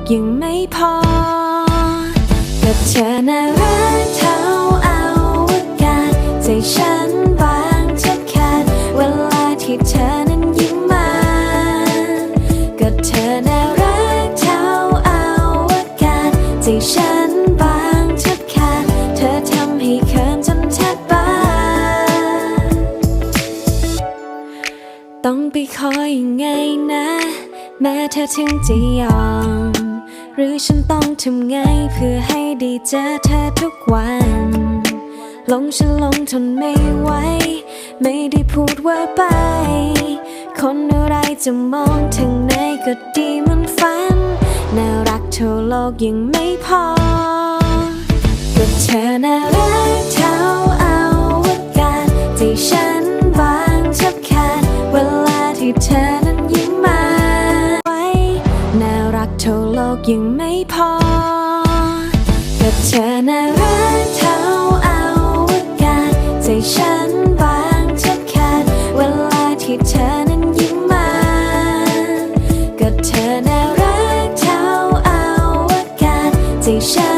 กยังไม่พอ กับเธอน่ารักเท่าเอากาศใจฉันบางแทบขาดเวลาที่เธอนั้นยิ้มมาก็เธอน่ารักเท่าเอากาศใจฉันบางแทบขาดเธอทำให้เขินจนแทบบ้าต้องไปคอยยังไงนะ แม้เธอถึงจะยอม หรือฉันต้องทำไงเพื่อให้ได้เจอเธอทุกวัน ลงฉันลงทนไม่ไหว ไม่ได้พูดว่าไป คนอะไรจะมองทางไหนก็ดีเหมันฝัน น่ารักเท่าโลกยังไม่พอก็เธอน่ารักเท่าเอากาศใจฉันบางแทบขาดเวลาที่เธอ ยังไม่พอก็เธอน่ารักเท่าเอากาศใจฉันบางแทบขาดเวลาที่เธอนั้นยิ้มมากับเธอน่ารักเท่าเอากาศใจฉัน